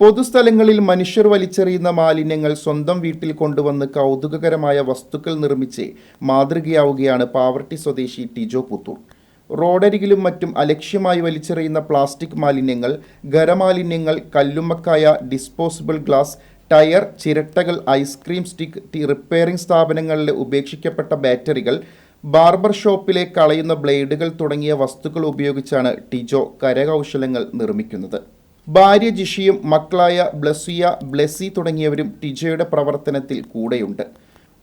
പൊതുസ്ഥലങ്ങളിൽ മനുഷ്യർ വലിച്ചെറിയുന്ന മാലിന്യങ്ങൾ സ്വന്തം വീട്ടിൽ കൊണ്ടുവന്ന് കൗതുകകരമായ വസ്തുക്കൾ നിർമ്മിച്ച് മാതൃകയാവുകയാണ് പാവർട്ടി സ്വദേശി ടിജോ പുത്തൂർ. റോഡരികിലും മറ്റും അലക്ഷ്യമായി വലിച്ചെറിയുന്ന പ്ലാസ്റ്റിക് മാലിന്യങ്ങൾ ഖരമാലിന്യങ്ങൾ കല്ലുമ്മക്കായ ഡിസ്പോസിബിൾ ഗ്ലാസ് ടയർ ചിരട്ടകൾ ഐസ്ക്രീം സ്റ്റിക്ക് റിപ്പയറിംഗ് സ്ഥാപനങ്ങളിലെ ഉപേക്ഷിക്കപ്പെട്ട ബാറ്ററികൾ ബാർബർ ഷോപ്പിലെ കളയുന്ന ബ്ലേഡുകൾ തുടങ്ങിയ വസ്തുക്കൾ ഉപയോഗിച്ചാണ് ടിജോ കരകൗശലങ്ങൾ നിർമ്മിക്കുന്നത്. ഭാര്യ ജിഷിയും മക്കളായ ബ്ലസിയ ബ്ലെസി തുടങ്ങിയവരും ടിജയുടെ പ്രവർത്തനത്തിൽ കൂടെയുണ്ട്.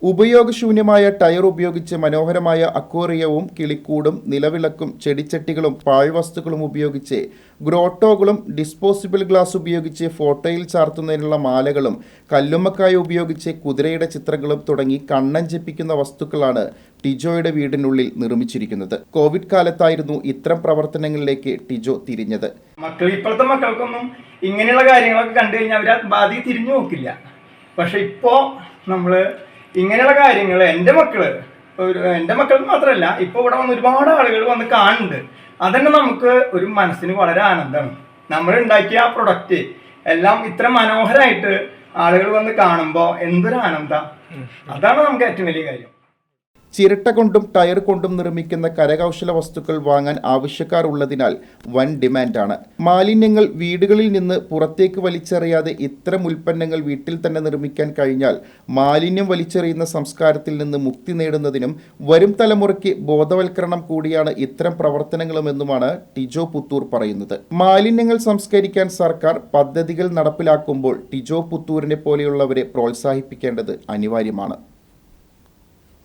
ഉപയോഗശൂന്യമായ ടയർ ഉപയോഗിച്ച് മനോഹരമായ അക്വേറിയവും കിളിക്കൂടും നിലവിളക്കും ചെടിച്ചട്ടികളും പാഴ്വസ്തുക്കളും ഉപയോഗിച്ച് ഗ്രോട്ടോകളും ഡിസ്പോസിബിൾ ഗ്ലാസ് ഉപയോഗിച്ച് ഫോട്ടോയിൽ ചാർത്തുന്നതിനുള്ള മാലകളും കല്ലുമ്മക്കായ ഉപയോഗിച്ച് കുതിരയുടെ ചിത്രങ്ങളും തുടങ്ങി കണ്ണഞ്ചിപ്പിക്കുന്ന വസ്തുക്കളാണ് ടിജോയുടെ വീടിനുള്ളിൽ നിർമ്മിച്ചിരിക്കുന്നത്. കോവിഡ് കാലത്തായിരുന്നു ഇത്തരം പ്രവർത്തനങ്ങളിലേക്ക് ടിജോ തിരിഞ്ഞത്. ഇപ്പോഴത്തെ മക്കൾക്കൊന്നും ഇങ്ങനെയുള്ള കാര്യങ്ങളൊക്കെ കണ്ടു കഴിഞ്ഞാൽ അവർ ബാധി തിരിഞ്ഞു നോക്കില്ല. പക്ഷെ ഇപ്പോൾ നമ്മൾ ഇങ്ങനെയുള്ള കാര്യങ്ങൾ എന്റെ മക്കൾ ഒരു എന്റെ മക്കൾക്ക് മാത്രമല്ല ഇപ്പൊ ഇവിടെ വന്ന് ഒരുപാട് ആളുകൾ വന്ന് കാണുന്നുണ്ട്. അതന്നെ നമുക്ക് ഒരു മനസ്സിന് വളരെ ആനന്ദമാണ്. നമ്മൾ ഉണ്ടാക്കിയ ആ പ്രൊഡക്റ്റ് എല്ലാം ഇത്ര മനോഹരമായിട്ട് ആളുകൾ വന്ന് കാണുമ്പോൾ എന്തൊരു ആനന്ദ. അതാണ് നമുക്ക് ഏറ്റവും വലിയ കാര്യം. ചിരട്ട കൊണ്ടും ടയർ കൊണ്ടും നിർമ്മിക്കുന്ന കരകൗശല വസ്തുക്കൾ വാങ്ങാൻ ആവശ്യക്കാർ ഉള്ളതിനാൽ വൻ ഡിമാൻഡാണ്. മാലിന്യങ്ങൾ വീടുകളിൽ നിന്ന് പുറത്തേക്ക് വലിച്ചെറിയാതെ ഇത്തരം ഉൽപ്പന്നങ്ങൾ വീട്ടിൽ തന്നെ നിർമ്മിക്കാൻ കഴിഞ്ഞാൽ മാലിന്യം വലിച്ചെറിയുന്ന സംസ്കാരത്തിൽ നിന്ന് മുക്തി നേടുന്നതിനും വരും തലമുറയ്ക്ക് ബോധവൽക്കരണം കൂടിയാണ് ഇത്തരം പ്രവർത്തനങ്ങളുമെന്നുമാണ് ടിജോ പുത്തൂർ പറയുന്നത്. മാലിന്യങ്ങൾ സംസ്കരിക്കാൻ സർക്കാർ പദ്ധതികൾ നടപ്പിലാക്കുമ്പോൾ ടിജോ പുത്തൂരിനെ പോലെയുള്ളവരെ പ്രോത്സാഹിപ്പിക്കേണ്ടത് അനിവാര്യമാണ്.